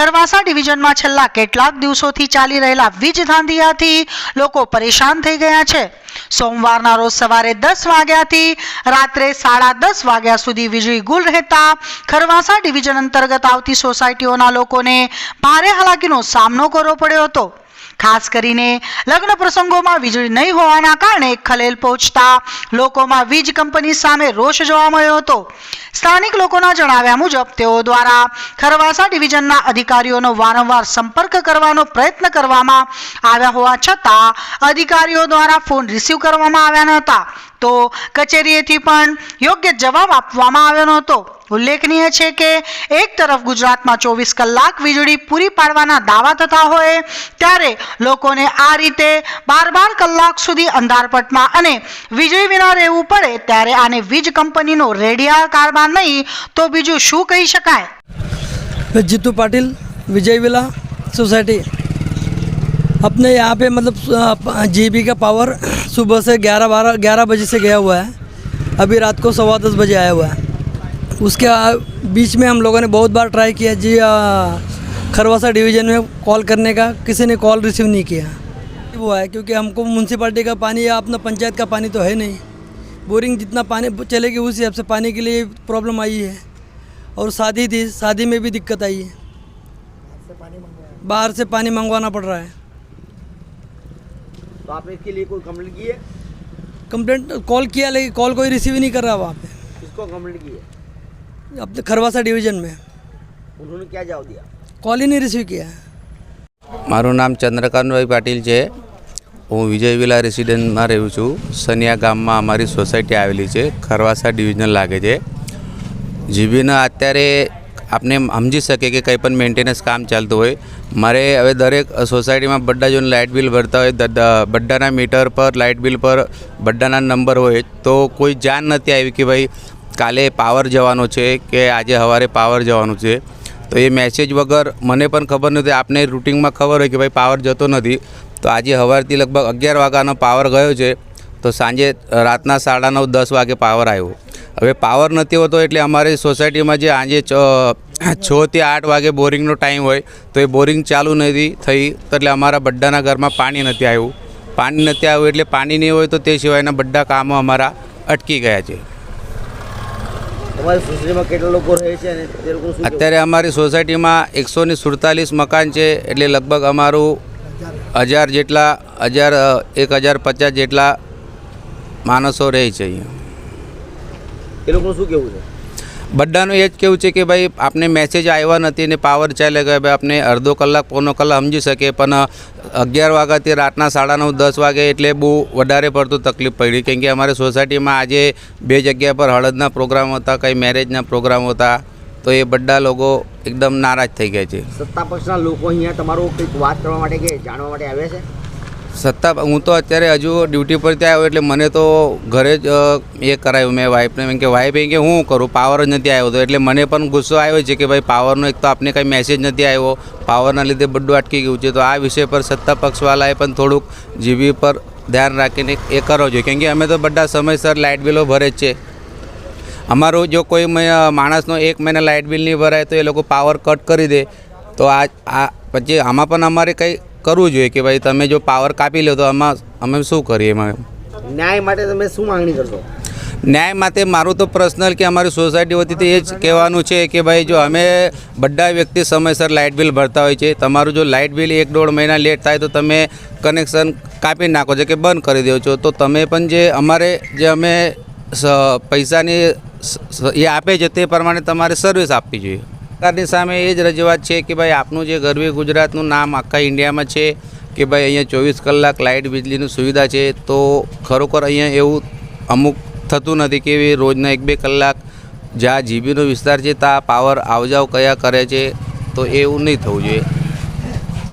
ખરવાસા ડિવિઝનમાં છેલ્લા કેટલાક દિવસોથી ચાલી રહેલા વીજ ધાંધિયાથી લોકો પરેશાન થઈ ગયા છે. સોમવારના રોજ સવારે દસ વાગ્યાથી રાત્રે સાડા દસ વાગ્યા સુધી વીજળી ગુલ રહેતા ખરવાસા ડિવિઝન અંતર્ગત આવતી સોસાયટીઓના લોકોને ભારે હાલાકીનો સામનો કરવો પડ્યો હતો. ખાસ કરીને લગ્ન પ્રસંગોમાં વીજળી નહીં હોવાના કારણે ખલેલ પહોંચતા લોકોમાં વીજ કંપની સામે રોષ જોવા મળ્યો હતો. સ્થાનિક લોકોના જણાવ્યા મુજબ તેઓ દ્વારા ખરવાસા ડિવિઝનના અધિકારીઓનો વારંવાર સંપર્ક કરવાનો પ્રયત્ન કરવામાં આવ્યા હોવા છતાં અધિકારીઓ દ્વારા ફોન રિસીવ કરવામાં આવ્યા ન હતા. તો કચેરીએથી પણ યોગ્ય જવાબ આપવામાં આવ્યો નહોતો ઉલ્લેખનીય છે કે એક તરફ ગુજરાતમાં ચોવીસ કલાક વીજળી પૂરી પાડવાના દાવા થતા હોય ત્યારે લોકોને આ રીતે બાર બાર કલાક સુધી અંધારપટમાં અને વીજળી વિના રહેવું પડે ત્યારે આને વીજ કંપનીનો રેડિયા કારભાર નહીં તો બીજું શું કહી શકાય मैं जीतू पाटिल विजय विला सोसाइटी अपने यहाँ पे मतलब जीबी का पावर सुबह से 11 बारह ग्यारह बजे से गया हुआ है। अभी रात को सवा दस बजे आया हुआ है। उसके बीच में हम लोगों ने बहुत बार ट्राई किया जी खरवासा डिवीज़न में कॉल करने का। किसी ने कॉल रिसीव नहीं किया। वो है क्योंकि हमको म्यूनसिपाल्टी का पानी या अपना पंचायत का पानी तो है नहीं। बोरिंग जितना पानी चलेगी उस हिसाब से पानी के लिए प्रॉब्लम आई है। और शादी थी शादी में भी दिक्कत आई है। बाहर से पानी मंगवाना पड़ रहा है। तो आपने इसके लिए कोई कंप्लेंट की है कंप्लेंट कॉल किया लेकिन कॉल कोई रिसीव ही नहीं कर रहा वहाँ पे किसको कंप्लेंट की है अपने खरवासा डिवीज़न में उन्होंने क्या जवाब दिया कॉल ही नहीं रिसीव किया है મારું નામ ચંદ્રકાંતભાઈ પાટીલ છે હું વિજય વિલા રેસિડેન્ટમાં રહું છું સનિયા ગામમાં અમારી સોસાયટી આવેલી છે ખરવાસા ડિવિઝન લાગે છે જીબીના અત્યારે આપને સમજી શકે કે કંઈ પણ મેન્ટેનન્સ કામ ચાલતું હોય. મારે હવે દરેક સોસાયટીમાં બધા જોને લાઇટ બિલ ભરતા હોય બધાના મીટર પર, લાઇટ બિલ પર બધાના નંબર હોય, તો કોઈ જાણ નથી આવી કે ભાઈ કાલે પાવર જવાનો છે કે આજે સવારે પાવર જવાનું છે. તો એ મેસેજ વગર મને પણ ખબર નથી. આપને રૂટિનમાં ખબર હોય કે ભાઈ પાવર જતો નથી. તો આજે સવારથી લગભગ અગિયાર વાગ્યાનો પાવર ગયો છે, તો સાંજે રાતના સાડા નવ, દસ વાગે પાવર આવ્યો. હવે પાવર નથી હોતો એટલે અમારી સોસાયટીમાં જે આજે છ થી આઠ વાગે બોરિંગનો ટાઈમ હોય તો એ બોરિંગ ચાલુ નથી થઈ એટલે અમારા બધાના ઘરમાં પાણી નથી આવ્યું. પાણી નથી આવ્યું એટલે પાણી નહીં હોય તો તે સિવાયના બધા કામો અમારા અટકી ગયા છે. અત્યારે અમારી સોસાયટીમાં એકસો ને સુડતાલીસ મકાન છે એટલે લગભગ અમારું હજાર જેટલા હજાર એક હજાર પચાસ જેટલા માણસો રહે છે અહીંયા. એ લોકોનું શું કેવું છે? બધાનું એ જ કેવું છે કે ભાઈ આપને મેસેજ આવ્યા નથી ને પાવર ચાલે ગયા ભાઈ આપને અડધો કલાક પોનો કલાક સમજી શકે પણ અગિયાર વાગ્યાથી રાતના સાડા નવ દસ વાગે એટલે બહુ વધારે પડતું તકલીફ પડી. કેમ કે અમારી સોસાયટીમાં આજે બે જગ્યા પર હળદના પ્રોગ્રામ હતા કંઈ મેરેજના પ્રોગ્રામ હતા તો એ બધા લોકો એકદમ નારાજ થઈ ગયા છે. સત્તા પક્ષના લોકો અહીંયા તમારું કંઈક વાત કરવા માટે કે જાણવા માટે આવ્યા છે? સત્તા હું તો અત્યારે હજુ ડ્યુટી પરથી આવ્યો એટલે મને તો ઘરે જ એ કરાયું. મેં વાઈફને એમ કે વાઈફ એમ કે, હું કરું? પાવર જ નથી આવ્યો. તો એટલે મને પણ ગુસ્સો આવ્યો છે કે, ભાઈ પાવરનો એક તો આપને કંઈ મેસેજ નથી આવ્યો. પાવરના લીધે બધું અટકી ગયું છે. તો આ વિષય પર સત્તા પક્ષવાળાએ પણ થોડુંક જીબી પર ધ્યાન રાખીને એ કરવો જોઈએ. કેમ કે અમે તો બધા સમયસર લાઇટ બિલો ભરે જ છે. અમારું જો કોઈ માણસનો એક મહિના લાઇટ બિલ નહીં ભરાય તો એ લોકો પાવર કટ કરી દે. તો આ આ, પછી આમાં પણ અમારે કંઈ કરવું જોઈએ કે ભાઈ તમે જો પાવર કાપી લો તો આમાં અમે શું કરીએ એમાં? ન્યાય માટે તમે શું માંગણી કરશો? ન્યાય માટે મારું તો પર્સનલ કે અમારી સોસાયટી વતીથી એ જ કહેવાનું છે કે ભાઈ જો અમે બધા વ્યક્તિ સમયસર લાઇટ બિલ ભરતા હોય છે તમારું જો લાઇટ બિલ એક દોઢ મહિના લેટ થાય તો તમે કનેક્શન કાપી નાખો છો કે બંધ કરી દો છો. તો તમે પણ જે અમારે જે અમે પૈસાની એ આપે છે તે પ્રમાણે તમારે સર્વિસ આપવી જોઈએ. સરકારની સામે એ જ રજૂઆત છે કે ભાઈ આપનું જે ગરવી ગુજરાતનું નામ આખા ઇન્ડિયામાં છે કે ભાઈ અહીંયા ચોવીસ કલાક લાઇટ વીજળીની સુવિધા છે, તો ખરોખર અહીંયા એવું અમુક થતું નથી કે રોજના એક બે કલાક જ્યાં જીબીનો વિસ્તાર છે ત્યાં પાવર આવજાવ કયા કરે છે, તો એવું નહીં થવું જોઈએ.